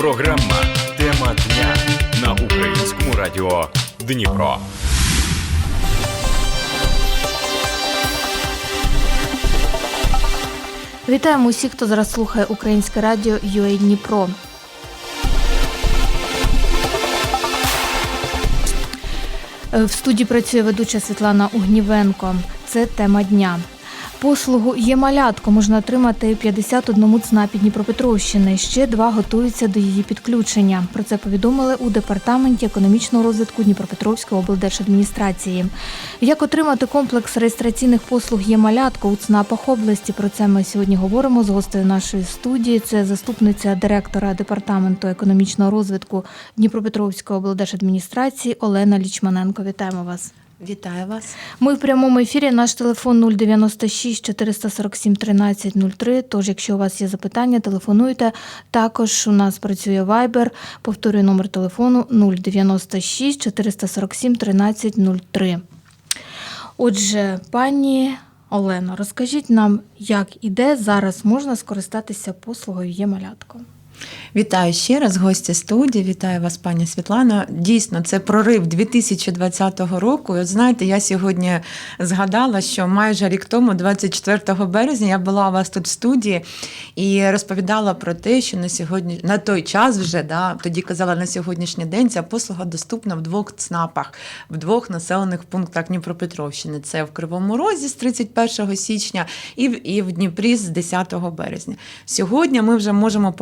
Програма Тема дня на українському радіо Дніпро. Вітаємо усіх, хто зараз слухає українське радіо UA Дніпро. Е, В студії працює ведуча Світлана Угнівенко. Це тема дня. Послугу є малятко можна отримати 51 ЦНАПі Дніпропетровщини. Ще два готуються до її підключення. Про це повідомили у департаменті економічного розвитку Дніпропетровської облдержадміністрації. Як отримати комплекс реєстраційних послуг є малятко у ЦНАПах області? Про це ми сьогодні говоримо з гостею нашої студії. Це заступниця директора департаменту економічного розвитку Дніпропетровської облдержадміністрації Олена Лічманенко. Вітаємо вас. Вітаю вас. Ми в прямому ефірі. Наш телефон 096 447 13 03. Тож, якщо у вас є запитання, телефонуйте. Також у нас працює Viber. Повторюю номер телефону 096 447 13 03. Отже, пані Олено, розкажіть нам, як і де зараз можна скористатися послугою є малятко. Вітаю ще раз, гості студії. Вітаю вас, пані Світлано. Дійсно, це прорив 2020 року. От знаєте, я сьогодні згадала, що майже рік тому, 24 березня, я була у вас тут в студії і розповідала про те, що на сьогодні на той час вже да, тоді казала на сьогоднішній день ця послуга доступна в двох ЦНАПах, в двох населених пунктах Дніпропетровщини. Це в Кривому Розі з 31 січня і в, і в Дніпрі з 10 березня. Сьогодні ми вже можемо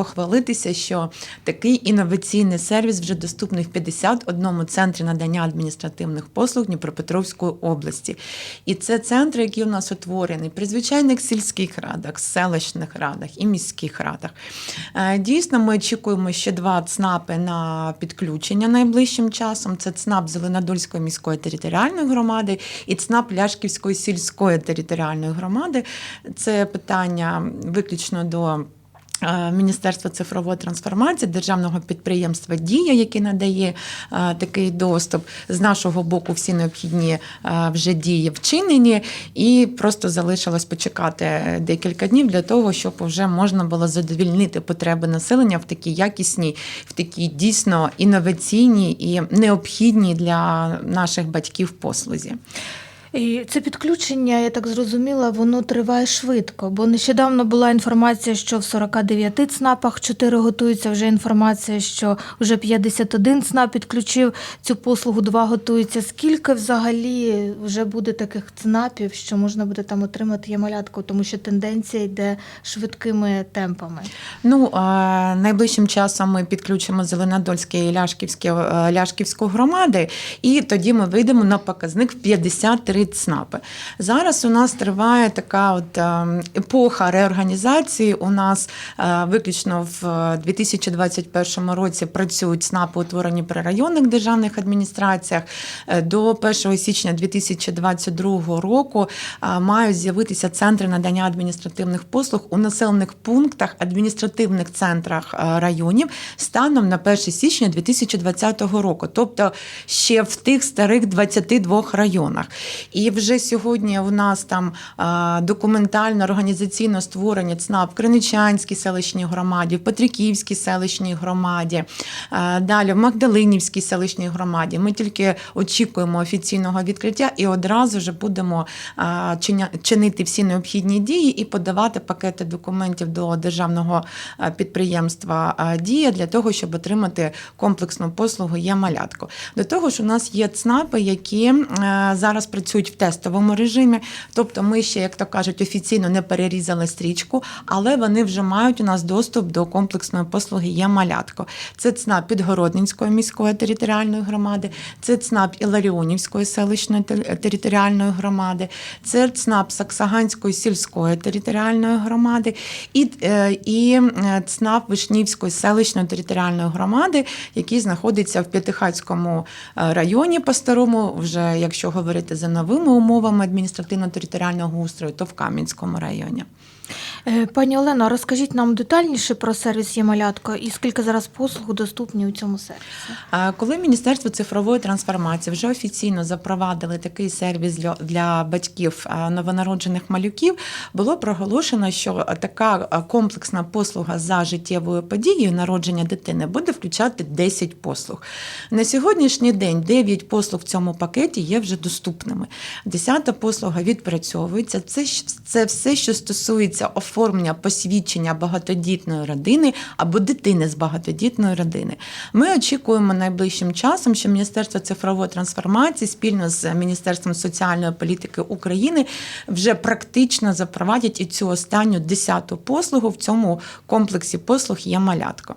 похвалитися, що такий інноваційний сервіс вже доступний в 51 центрі надання адміністративних послуг Дніпропетровської області. І це центри, які у нас утворені при звичайних сільських радах, селищних радах і міських радах. Е, Дійсно, ми очікуємо ще два ЦНАПи на підключення найближчим часом. Це ЦНАП Зеленодольської міської територіальної громади і ЦНАП Ляшківської сільської територіальної громади. Це питання виключно до. Е, Міністерства цифрової трансформації державного підприємства Дія, яке надає е, такий доступ. З нашого боку всі необхідні е, вже дії вчинені, і просто залишилось почекати декілька днів для того, щоб вже можна було задовільнити потреби населення в такій якісній, в такій дійсно інноваційній і необхідній для наших батьків послузі. І це підключення, я так зрозуміла, воно триває швидко, бо нещодавно була інформація, що в 49 ЦНАПах 4 готуються. Вже інформація, що вже 51 ЦНАП підключив цю послугу, 2 готуються. Скільки взагалі вже буде таких ЦНАПів, що можна буде там отримати ямалятку, тому що тенденція йде швидкими темпами. Ну а, найближчим часом ми підключимо Зеленодольське і Ляшківське е, Ляшківську громади, і тоді ми вийдемо на показник в 53 ЦНАПи. Зараз у нас триває така от е, епоха реорганізації. У нас е, виключно в 2021 році працюють ЦНАПи, утворені при районних державних адміністраціях. Е, До 1 січня 2022 року е, мають з'явитися центри надання адміністративних послуг у населених пунктах, адміністративних центрах е, районів станом на 1 січня 2020 року, тобто ще в тих старих 22 районах. І вже сьогодні у нас там документально організаційно створені ЦНАП в Криничанській селищній громаді, в Петриківській селищній громаді, далі в Магдалинівській селищній громаді. Ми тільки очікуємо офіційного відкриття і одразу вже будемо чинити всі необхідні дії і подавати пакети документів до державного підприємства Дія для того, щоб отримати комплексну послугу є малятко. До того ж, у нас є ЦНАПи, які зараз працюють в тестовому режимі. Тобто, ми ще, як то кажуть, офіційно не перерізали стрічку, але вони вже мають у нас доступ до комплексної послуги є малятко. Це ЦНАП Підгородненської міської територіальної громади, це ЦНАП Іларіонівської селищної територіальної громади, це ЦНАП Саксаганської сільської територіальної громади і, е, і е, ЦНАП Вишнівської селищної територіальної громади, який знаходиться в П'ятихатському е, районі по-старому, вже якщо говорити за новими умовами адміністративно-територіального устрою, то в Кам'янському районі. Е, Пані Олено, розкажіть нам детальніше про сервіс «Є-малятко» і скільки зараз послуг доступні у цьому сервісі? Коли Міністерство цифрової трансформації вже офіційно запровадили такий сервіс для, для батьків новонароджених малюків, було проголошено, що така комплексна послуга за життєвою подією народження дитини буде включати 10 послуг. На сьогоднішній день 9 послуг в цьому пакеті є вже доступними. Десята послуга відпрацьовується. Це, це все, що стосується оформлення посвідчення багатодітної родини або дитини з багатодітної родини. Ми очікуємо найближчим часом, що Міністерство цифрової трансформації спільно з Міністерством соціальної політики України вже практично запровадять і цю останню десяту послугу в цьому комплексі послуг є малятко.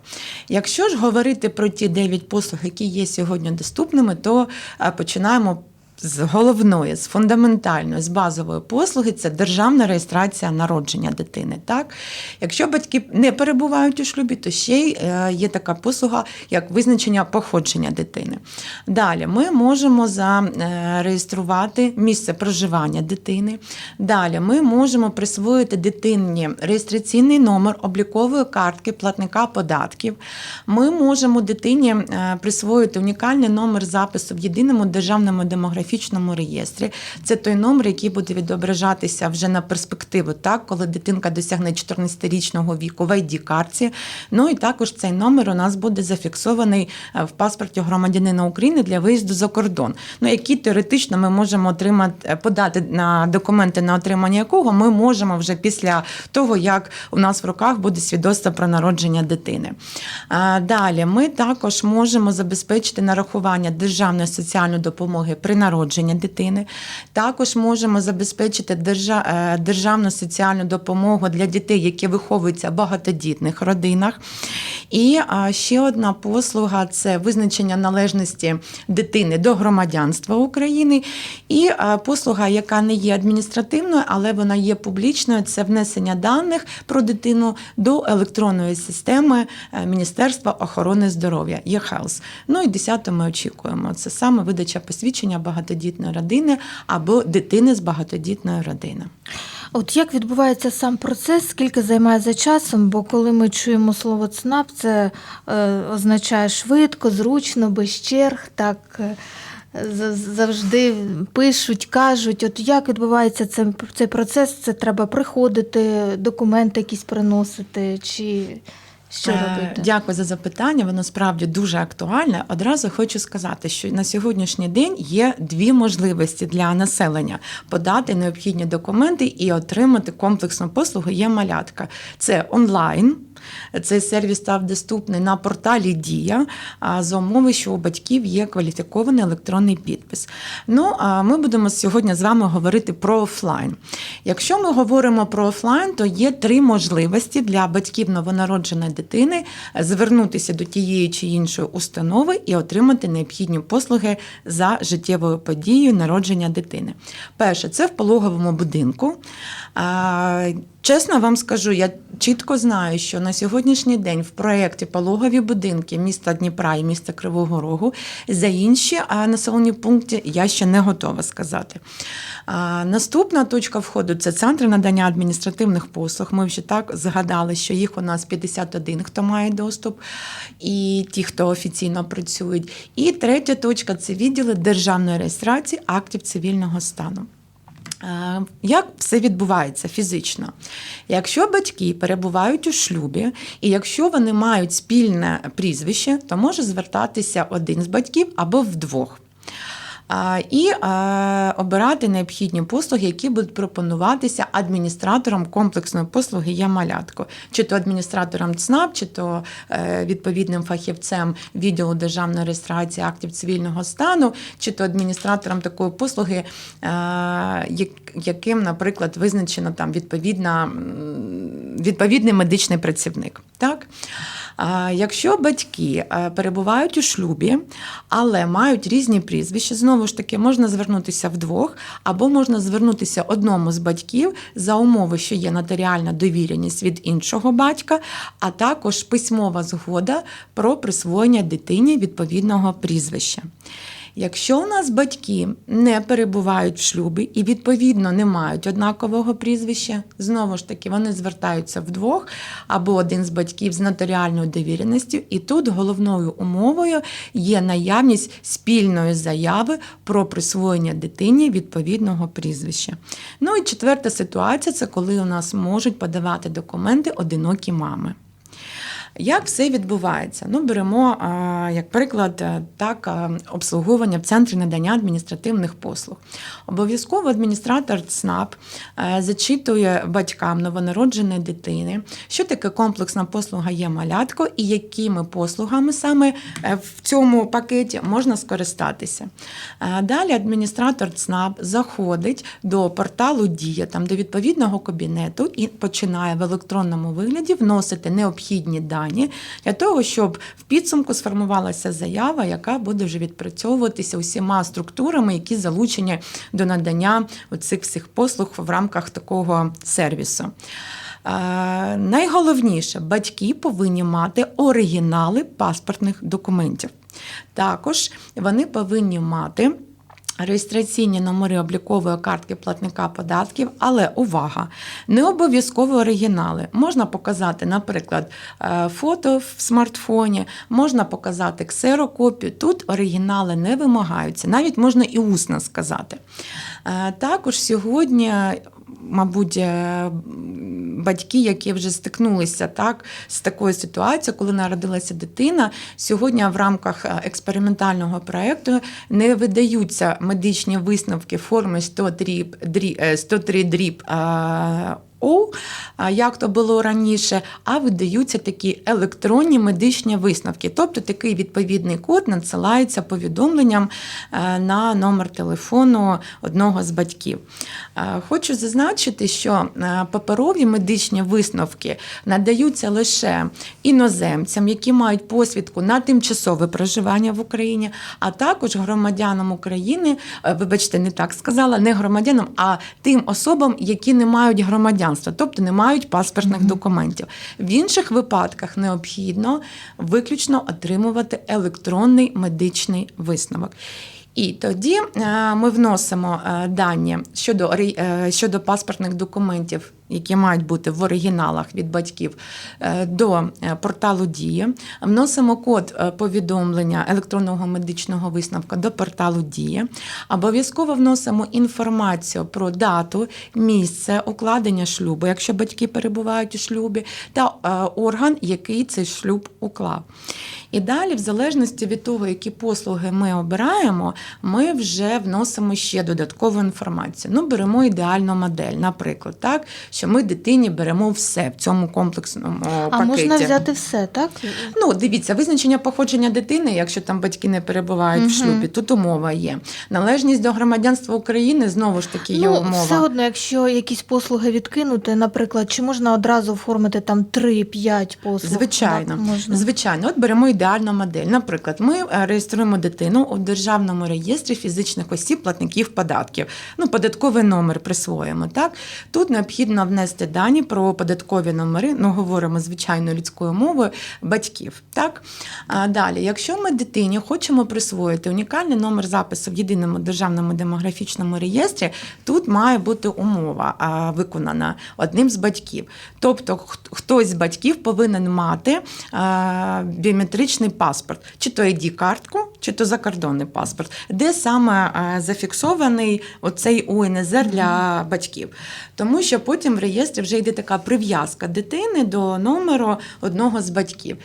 Якщо ж говорити про ті 9 послуг, які є сьогодні доступними, то е, починаємо з головної, з фундаментальної, з базової послуги це державна реєстрація народження дитини. Так? Якщо батьки не перебувають у шлюбі, то ще й е, є така послуга, як визначення походження дитини. Далі ми можемо зареєструвати місце проживання дитини. Далі ми можемо присвоїти дитині реєстраційний номер облікової картки платника податків. Ми можемо дитині е, присвоїти унікальний номер запису в єдиному державному демографічному реєстрі. Це той номер, який буде відображатися вже на перспективу, так, коли дитинка досягне 14-річного віку в ID-картці. Ну і також цей номер у нас буде зафіксований е, в паспорті громадянина України для виїзду за кордон. Ну, які теоретично ми можемо отримати е, подати на документи, на отримання якого ми можемо вже після того, як у нас в руках буде свідоцтво про народження дитини. А, Далі ми також можемо забезпечити нарахування державної соціальної допомоги при народженні дитини. Також можемо забезпечити е, державну соціальну допомогу для дітей, які виховуються в багатодітних родинах. І ще одна послуга це визначення належності дитини до громадянства України. І послуга, яка не є адміністративною, але вона є публічною, це внесення даних про дитину до електронної системи е, Міністерства охорони здоров'я e-Health. Ну і десяте ми очікуємо. Це саме видача посвідчення багатодітної родини або дитини з багатодітної родини. От як відбувається сам процес, скільки займає за часом? Бо коли ми чуємо слово ЦНАП, це е, означає швидко, зручно, без черг, так е, завжди пишуть, кажуть. От як відбувається цей, цей процес? Це треба приходити, документи якісь приносити, чи що Е, робити? Дякую за запитання. Воно справді дуже актуальне. Одразу хочу сказати, що на сьогоднішній день є дві можливості для населення подати необхідні документи і отримати комплексну послугу. Є малятка. Це онлайн. Цей сервіс став доступний на порталі Дія за умови, що у батьків є кваліфікований електронний підпис. Ну а ми будемо сьогодні з вами говорити про офлайн. Якщо ми говоримо про офлайн, то є три можливості для батьків новонародженої дитини звернутися до тієї чи іншої установи і отримати необхідні послуги за життєвою подією народження дитини. Перше, це в пологовому будинку. Чесно вам скажу, я чітко знаю, що на сьогоднішній день в проєкті пологові будинки міста Дніпра і міста Кривого Рогу за інші населені пункти я ще не готова сказати. Наступна точка входу це центри надання адміністративних послуг. Ми вже так згадали, що їх у нас 51, хто має доступ, і ті, хто офіційно працюють. І третя точка це відділи державної реєстрації актів цивільного стану. Е, Як все відбувається фізично? Якщо батьки перебувають у шлюбі, і якщо вони мають спільне прізвище, то може звертатися один з батьків або вдвох. І обирати необхідні послуги, які будуть пропонуватися адміністратором комплексної послуги «Я малятко», чи то адміністратором ЦНАП, чи то е, відповідним фахівцем відділу державної реєстрації актів цивільного стану, чи то адміністратором такої послуги, е, яким, наприклад, визначено там відповідна, відповідний медичний працівник. Так? Якщо батьки е, перебувають у шлюбі, але мають різні прізвища, знову ж таки можна звернутися вдвох, або можна звернутися одному з батьків за умови, що є нотаріальна довіреність від іншого батька, а також письмова згода про присвоєння дитині відповідного прізвища. Якщо у нас батьки не перебувають в шлюбі і відповідно не мають однакового прізвища, знову ж таки вони звертаються вдвох або один з батьків з нотаріальною довіреністю, і тут головною умовою є наявність спільної заяви про присвоєння дитині відповідного прізвища. Ну і четверта ситуація це коли у нас можуть подавати документи одинокі мами. Як все відбувається? Ну, беремо як приклад е, так обслуговування в центрі надання адміністративних послуг. Обов'язково адміністратор ЦНАП е, зачитує батькам новонародженої дитини, що таке комплексна послуга є малятко і якими послугами саме е, в цьому пакеті можна скористатися. Е, Далі адміністратор ЦНАП заходить до порталу Дія, там до відповідного кабінету і починає в електронному вигляді вносити необхідні дані для того, щоб в підсумку сформувалася заява, яка буде вже відпрацьовуватися усіма структурами, які залучені до надання цих всіх послуг в рамках такого сервісу. Е, найголовніше, батьки повинні мати оригінали паспортних документів. Також вони повинні мати. Реєстраційні номери облікової картки платника податків, але увага! Не обов'язково оригінали. Можна показати, наприклад, е, фото в смартфоні, можна показати ксерокопію. Тут оригінали не вимагаються, навіть можна і усно сказати. Е, Також сьогодні. Мабуть, е, батьки, які вже стикнулися так, з такою ситуацією, коли народилася дитина, сьогодні в рамках е, експериментального проєкту не видаються медичні висновки форми 103 дріб, е, 103 дріб е, О, як то було раніше, а видаються такі електронні медичні висновки. Тобто такий відповідний код надсилається повідомленням е, на номер телефону одного з батьків. Е, Хочу зазначити, що е, паперові медичні висновки надаються лише іноземцям, які мають посвідку на тимчасове проживання в Україні, а також громадянам України, вибачте, не так сказала, не громадянам, а тим особам, які не мають громадянства, тобто не мають паспортних документів. В інших випадках необхідно виключно отримувати електронний медичний висновок. І тоді е, ми вносимо е, дані щодо, е, щодо паспортних документів, які мають бути в оригіналах від батьків, е, до е, порталу Дія. Вносимо код е, повідомлення електронного медичного висновка до порталу Дія. Обов'язково вносимо інформацію про дату, місце укладення шлюбу, якщо батьки перебувають у шлюбі, та орган, який цей шлюб уклав. І далі, в залежності від того, які послуги ми обираємо, ми вже вносимо ще додаткову інформацію. Ну, беремо ідеальну модель, наприклад, так, що ми дитині беремо все в цьому комплексному А пакеті. можна взяти все, так? Ну, дивіться, визначення походження дитини, якщо там батьки не перебувають в шлюбі, тут умова є. Належність до громадянства України знову ж таки є ну, умова. все одно, якщо якісь послуги відкинути, наприклад, чи можна одразу оформити там 3-5 послуг? Звичайно, Так, можна. звичайно, от беремо ідеальну модель. Наприклад, ми е, реєструємо дитину у державному реєстрі фізичних осіб платників податків. Ну, податковий номер присвоїмо. Так тут необхідно внести дані про податкові номери. Ну, говоримо звичайною людською мовою батьків. Так а далі, якщо ми дитині хочемо присвоїти унікальний номер запису в єдиному державному демографічному реєстрі, тут має бути умова виконана одним з батьків. Тобто, хтось з батьків повинен мати біометричний паспорт, чи то id картку чи то закордонний паспорт, де саме зафіксований оцей УНЗР для батьків. Тому що потім в реєстрі вже йде така прив'язка дитини до номеру одного з батьків.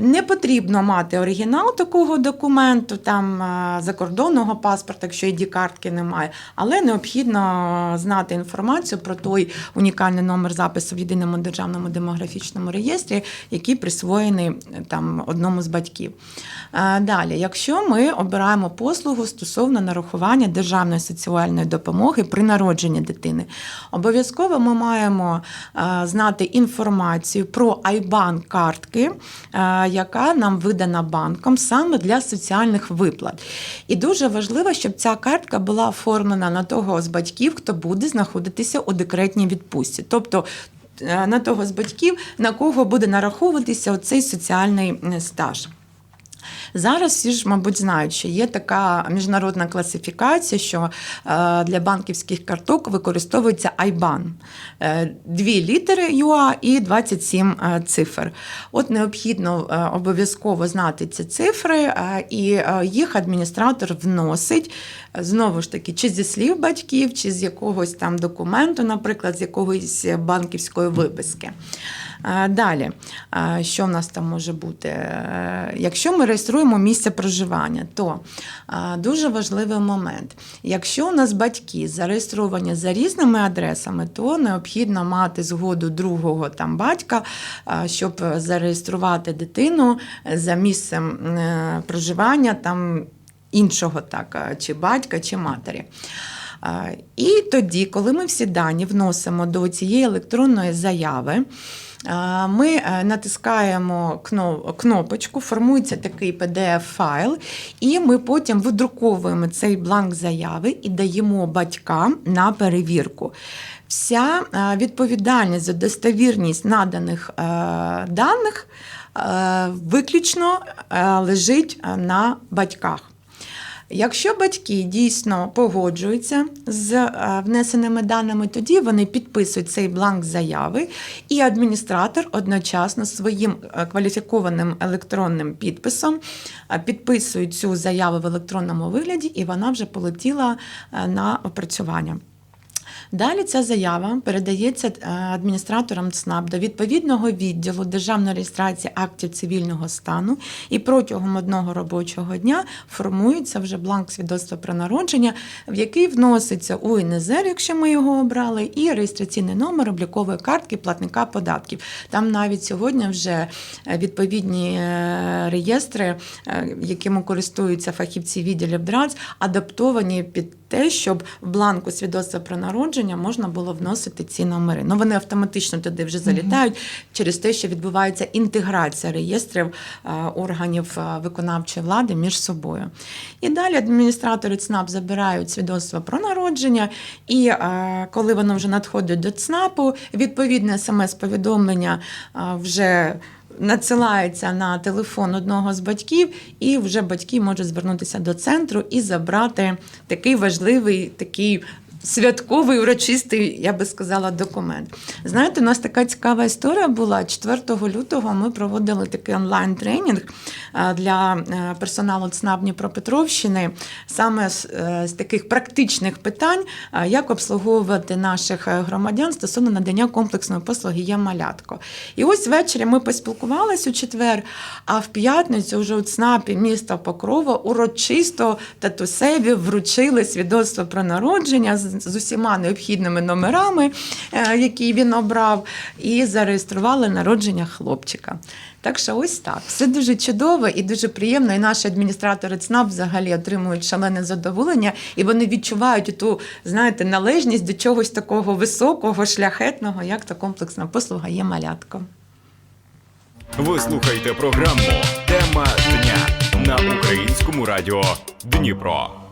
Не потрібно мати оригінал такого документу, там е, закордонного паспорта, якщо id картки немає, але необхідно знати інформацію про той унікальний номер запису в єдиному державному демографічному реєстрі, який присвоєний е, там одному з батьків. Е, Далі, якщо ми обираємо послугу стосовно нарахування державної соціальної допомоги при народженні дитини, обов'язково ми маємо знати інформацію про IBAN картки, яка нам видана банком саме для соціальних виплат. І дуже важливо, щоб ця картка була оформлена на того з батьків, хто буде знаходитися у декретній відпустці. Тобто е, на того з батьків, на кого буде нараховуватися цей соціальний е, стаж. Зараз всі ж, мабуть, знають, що є така міжнародна класифікація, що е, для банківських карток використовується IBAN. Е, Дві літери ЮА і 27 е, цифр. От необхідно обов'язково знати ці цифри, і їх адміністратор вносить знову ж таки, чи зі слів батьків, чи з якогось там документу, наприклад, з якоїсь банківської виписки. Далі, що в нас там може бути? Е, Якщо ми реєструємо місце проживання, то дуже важливий момент. Якщо у нас батьки зареєстровані за різними адресами, то необхідно мати згоду другого там батька, щоб зареєструвати дитину за місцем е, проживання там іншого, так, чи батька, чи матері. І тоді, коли ми всі дані вносимо до цієї електронної заяви, ми е, натискаємо кнопочку, формується такий PDF-файл, і ми потім видруковуємо цей бланк заяви і даємо батькам на перевірку. Вся е, відповідальність за достовірність наданих е, даних виключно лежить на батьках. Якщо батьки дійсно погоджуються з е, внесеними даними, тоді вони підписують цей бланк заяви, і адміністратор одночасно своїм е, кваліфікованим електронним підписом е, підписує цю заяву в електронному вигляді, і вона вже полетіла на опрацювання. Далі ця заява передається е, адміністраторам ЦНАП до відповідного відділу державної реєстрації актів цивільного стану, і протягом одного робочого дня формується вже бланк свідоцтва про народження, в який вноситься УНЗР, якщо ми його обрали, і реєстраційний номер облікової картки платника податків. Там навіть сьогодні вже е, відповідні е, реєстри, якими користуються фахівці відділів ДРАЦ, адаптовані під те, щоб в бланку свідоцтва про народження можна було вносити ці номери. Ну вони автоматично туди вже залітають через те, що відбувається інтеграція реєстрів органів виконавчої влади між собою. І далі адміністратори ЦНАП забирають свідоцтво про народження, і коли воно вже надходить до ЦНАПу, відповідне смс-повідомлення вже надсилається на телефон одного з батьків, і вже батьки можуть звернутися до центру і забрати такий важливий, такий. Святковий урочистий, я би сказала, документ. Знаєте, у нас така цікава історія була. 4 лютого ми проводили такий онлайн-тренінг е, для е, персоналу ЦНАП Дніпропетровщини, саме з, е, з таких практичних питань, як обслуговувати наших громадян стосовно надання комплексної послуги є малятко. І ось ввечері ми поспілкувалися у четвер, а в п'ятницю вже у ЦНАПі міста Покрова урочисто татусеві вручили свідоцтво про народження з усіма необхідними номерами, е, які він обрав, і зареєстрували народження хлопчика. Так що ось так. Все дуже чудово і дуже приємно. І наші адміністратори ЦНАП взагалі отримують шалене задоволення, і вони відчувають ту, знаєте, належність до чогось такого високого, шляхетного, як та комплексна послуга є малятко. Ви слухаєте програму Тема дня на українському радіо Дніпро.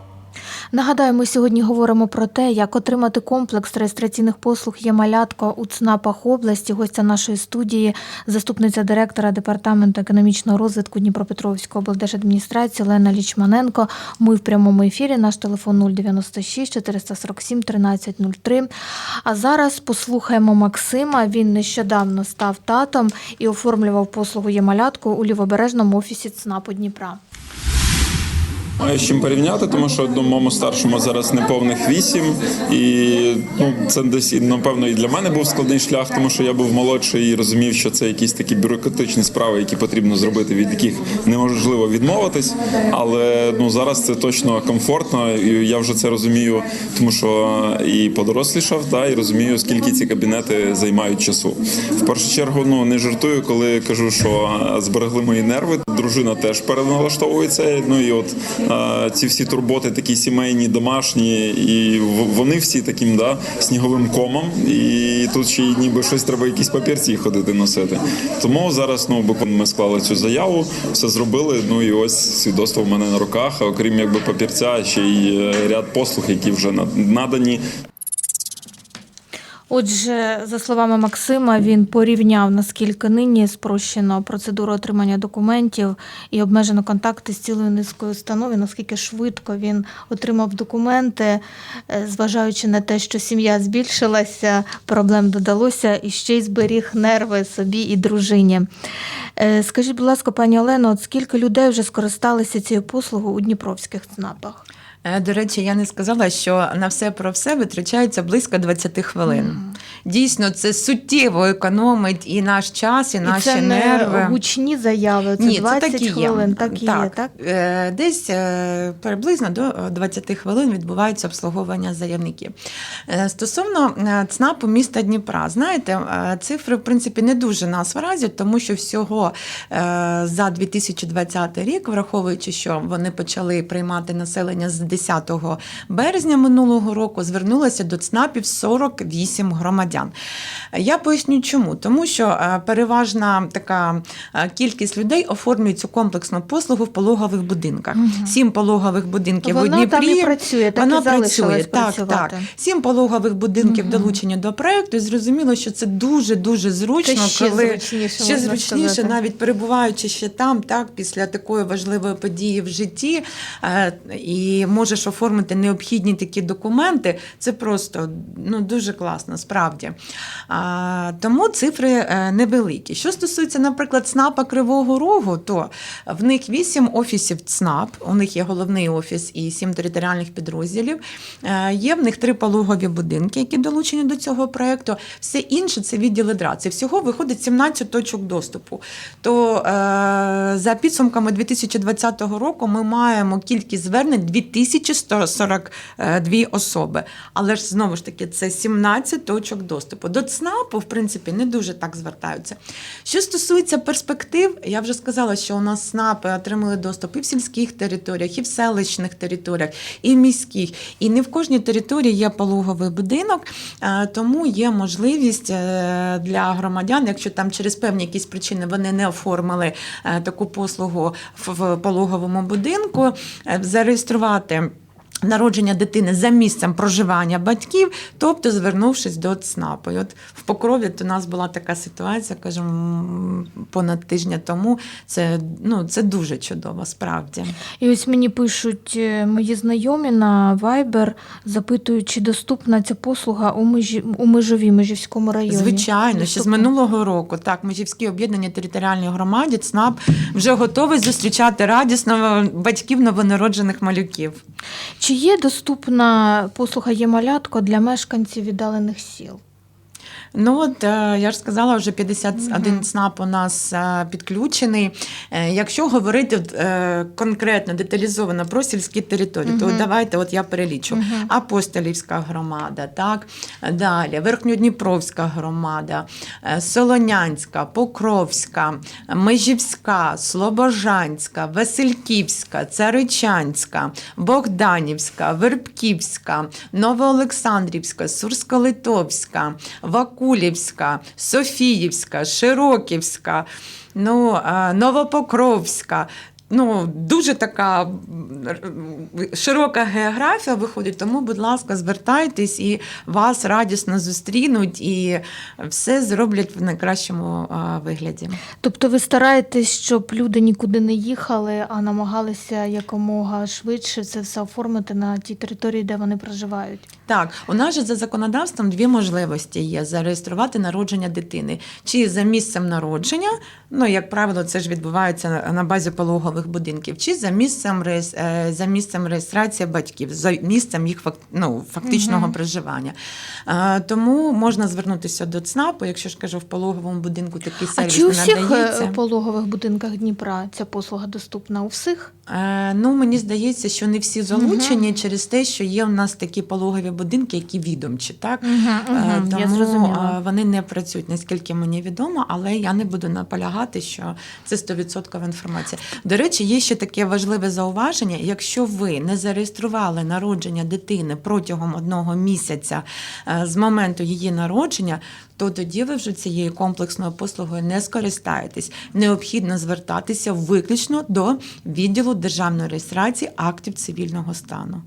Нагадаю, ми сьогодні говоримо про те, як отримати комплекс реєстраційних послуг є малятко у ЦНАПах області. Гостя нашої студії, заступниця директора департаменту економічного розвитку Дніпропетровської облдержадміністрації Олена Лічманенко. Ми в прямому ефірі. Наш телефон 096 447 1303. А зараз послухаємо Максима. Він нещодавно став татом і оформлював послугу є у лівобережному офісі ЦНАПу Дніпра. Маю з чим порівняти, тому що ну, моєму старшому зараз неповних вісім, і ну це десь напевно і для мене був складний шлях, тому що я був молодший і розумів, що це якісь такі бюрократичні справи, які потрібно зробити, від яких неможливо відмовитись. Але ну зараз це точно комфортно, і я вже це розумію, тому що і подорослішав, та і розумію, скільки ці кабінети займають часу. В першу чергу, ну не жартую, коли кажу, що зберегли мої нерви. Дружина теж переналаштовується. Ну і от ці всі турботи, такі сімейні, домашні, і вони всі таким да, сніговим комом. І тут ще ніби щось треба, якісь папірці ходити носити. Тому зараз ну буквально ми склали цю заяву, все зробили. Ну і ось свідоцтво в мене на руках. А окрім якби папірця, ще й е, ряд послуг, які вже над- надані. Отже, за словами Максима, він порівняв наскільки нині спрощено процедуру отримання документів і обмежено контакти з цілою низкою установ, і наскільки швидко він отримав документи, е, зважаючи на те, що сім'я збільшилася, проблем додалося і ще й зберіг нерви собі і дружині. Е, Скажіть, будь ласка, пані Олено, от скільки людей вже скористалися цією послугою у Дніпровських ЦНАПах? Е, До речі, я не сказала, що на все про все витрачається близько 20 хвилин. Дійсно, це суттєво економить і наш час, і, наші і це нерви. не гучні заяви, це Ні, 20 це так хвилин, так і є, так? Е, Десь е, приблизно до е, 20 хвилин відбувається обслуговування заявників. Стосовно ЦНАПу міста Дніпра, знаєте, цифри в принципі не дуже нас вразять, тому що всього за 2020 рік, враховуючи, що вони почали приймати населення з 10 березня минулого року, звернулося до ЦНАПів 48 громадян. Я поясню, чому. Тому що е, переважна така е, кількість людей оформлюють цю комплексну послугу в пологових будинках. Сім пологових будинків Вона у Дніпрі. там і працює, так вона і працює. Так, так. Сім пологових будинків долучені до проекту. І зрозуміло, що це дуже дуже зручно, Це ще коли зручніше, ще зручніше, сказати. навіть перебуваючи ще там, так після такої важливої події в житті, е, і можеш оформити необхідні такі документи. Це просто ну дуже класно, справді. А, тому цифри е, невеликі. Що стосується, наприклад, ЦНАПа Кривого Рогу, то в них вісім офісів ЦНАП, у них є головний офіс і сім територіальних підрозділів. Е, Є в них три пологові будинки, які долучені до цього проєкту. Все інше це відділи ДРА. Це всього виходить 17 точок доступу. То е, за підсумками 2020 року ми маємо кількість звернень 2142 особи. Але ж знову ж таки це 17 точок доступу. До ЦНАПу, в принципі, не дуже так звертаються. Що стосується перспектив, я вже сказала, що у нас СНАПи отримали доступ і в сільських територіях, і в селищних територіях, і в міських. І не в кожній території є пологовий будинок, е, тому є можливість е, для громадян, якщо там через певні якісь причини вони не оформили е, таку послугу в пологовому будинку, зареєструвати. Народження дитини за місцем проживання батьків, тобто звернувшись до ЦНАПу. І от в Покрові у нас була така ситуація, кажемо, понад тижня тому. Це, ну, це дуже чудово, справді. І ось мені пишуть е, мої знайомі на Viber, запитують, чи доступна ця послуга у межі у межовій межівському районі. Звичайно, ще з минулого року. Так, Межівські об'єднані територіальні громаді ЦНАП вже готовий зустрічати радісно батьків новонароджених малюків. Чи є доступна послуга «Є-малятко» для мешканців віддалених сіл? Ну от е, я ж сказала, вже 51 ЦНАП у нас е, підключений. Е, Якщо говорити конкретно деталізовано про сільські території, то давайте от я перелічу. Апостолівська громада, так? Далі. Верхньодніпровська громада, Солонянська, Покровська, Межівська, Слобожанська, Васильківська, Царичанська, Богданівська, Вербківська, Новоолександрівська, Сурсько-Литовська, Вакулівська, Софіївська, Широківська, ну, Новопокровська. Ну, дуже така широка географія виходить, тому, будь ласка, звертайтесь і вас радісно зустрінуть і все зроблять в найкращому вигляді. Тобто ви стараєтесь, щоб люди нікуди не їхали, а намагалися якомога швидше це все оформити на тій території, де вони проживають? Так, у нас же за законодавством дві можливості є зареєструвати народження дитини. Чи за місцем народження, ну як правило, це ж відбувається на- базі пологових будинків, чи за місцем е, за місцем реєстрації батьків, за місцем їх ну, фактичного проживання. Е, Тому можна звернутися до ЦНАПу, якщо ж кажу, в пологовому будинку такий А чи у не всіх е, надається. пологових будинках Дніпра ця послуга доступна? У всіх? Ну, мені здається, що не всі залучені через те, що є у нас такі пологові будинки, які відомчі, так? Мгм, я Тому зрозуміла. е, вони не працюють, наскільки мені відомо, але я не буду наполягати, що це 100% інформація. До речі, є ще таке важливе зауваження: якщо ви не зареєстрували народження дитини протягом одного місяця е, з моменту її народження, то тоді ви вже цією комплексною послугою не скористаєтесь. Необхідно звертатися виключно до відділу державної реєстрації актів цивільного стану.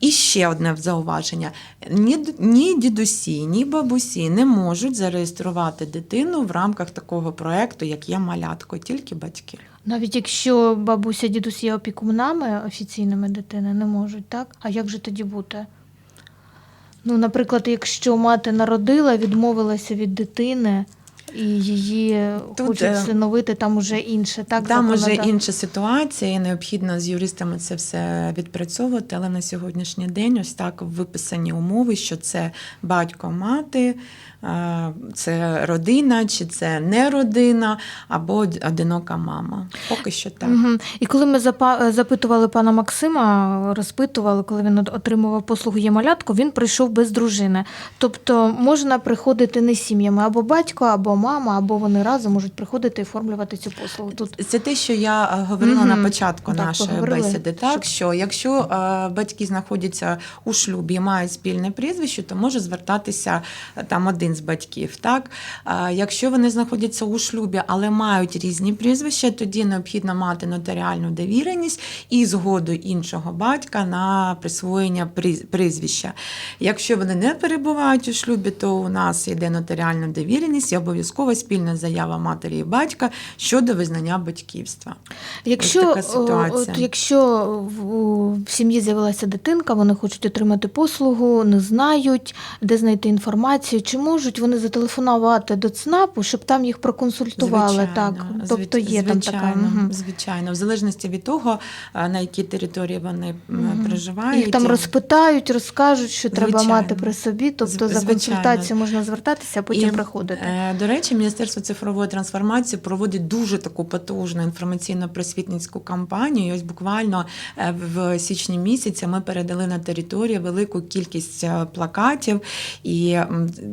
І ще одне зауваження: ні, ні дідусі, ні бабусі не можуть зареєструвати дитину в рамках такого проекту, як є малятко, тільки батьки. Навіть якщо бабуся, дідусь є опікунами офіційними дитини, не можуть, так? А як же тоді бути? Ну, наприклад, якщо мати народила, відмовилася від дитини і її Тут, хочуть е, там уже інше, так? Там уже інша ситуація, і необхідно з юристами це все відпрацьовувати. Але на сьогоднішній день ось так виписані умови, що це батько, мати, е, це родина, чи це не родина, або одинока мама. Поки що так. І коли ми запитували пана Максима, розпитували, коли він отримував послугу є малятко, він прийшов без дружини. Тобто можна приходити не сім'ями, або батько, або мама, або вони разом можуть приходити і оформлювати цю послугу. Тут Це те, що я е, говорила Мгм. на початку Так, нашої поговорили, бесіди. Так, щоб- що якщо е, батьки знаходяться у шлюбі і мають спільне прізвище, то може звертатися е, там один з батьків. Так, Е, якщо вони знаходяться у шлюбі, але мають різні прізвища, тоді необхідно мати нотаріальну довіреність і згоду іншого батька на присвоєння прізвища. Якщо вони не перебувають у шлюбі, то у нас йде нотаріальна довіреність і обов'язкова спільна заява матері і батька щодо визнання батьківства. Якщо, така ситуація. От, якщо в, сім'ї з'явилася дитинка, вони хочуть отримати послугу, не знають, де знайти інформацію, чи можуть вони зателефонувати до ЦНАПу, щоб там їх проконсультували? так, тобто є там така. звичайно, звичайно, в залежності від того, на якій території вони м, проживають. Їх там розпитають, розкажуть, що треба мати при собі. Тобто Зв- за консультацією можна звертатися, а потім І, приходити. е, До речі, Міністерство цифрової трансформації проводить дуже таку потужну інформаційно-просвітницьку кампанію. І ось буквально е, в січні місяці ми передали на територію велику кількість е, плакатів. І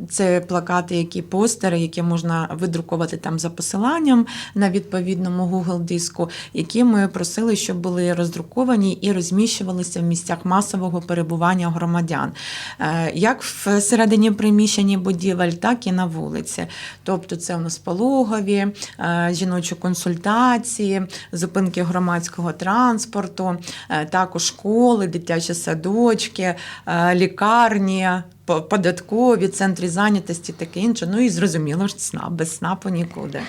це плакати, які постери, які можна видрукувати там за посиланням на відповідному Google диску, які ми просили, щоб були роздруковані і розміщувалися в місцях масового перебування громадян, Е, як всередині приміщення будівель, так і на вулиці. Тобто, це у нас пологові, е, жіночі консультації, зупинки громадського транспорту, е, також школи, дитячі садочки, е, лікарні. по- Податкові, центри зайнятості, таке інше. Ну і зрозуміло ж СНАП, без СНАПу нікуди.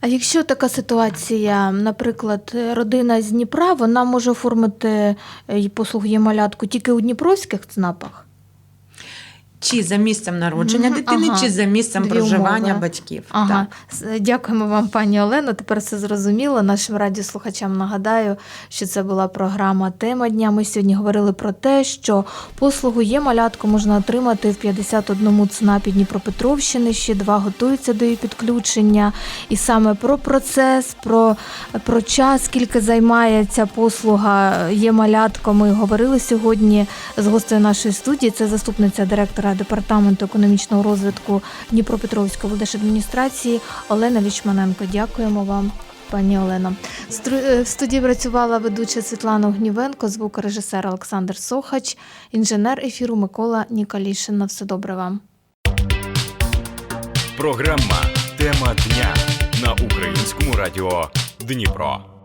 А якщо така ситуація, наприклад, родина з Дніпра, вона може оформити послугу є малятку тільки у дніпровських ЦНАПах? Чи за місцем народження Мгм, дитини, ага. чи за місцем Дві проживання умови. батьків. Ага, Так. Дякуємо вам, пані Олено. Тепер все зрозуміло. Нашим радіослухачам нагадаю, що це була програма Тема дня. Ми сьогодні говорили про те, що послугу є малятку можна отримати в 51 ЦНАПі Дніпропетровщини. Ще два готуються до її підключення. І саме про процес, про, про час, скільки займає ця послуга є малятко. Ми говорили сьогодні з гостею нашої студії. Це заступниця директора департаменту економічного розвитку Дніпропетровської облдержадміністрації Олена Вічманенко. Дякуємо вам. Пані Олено, е, в студії працювала ведуча Світлана Огнівенко, звукорежисер Олександр Сохач, інженер ефіру Микола Нікалішин. На все добре вам. Програма Тема дня на українському радіо Дніпро.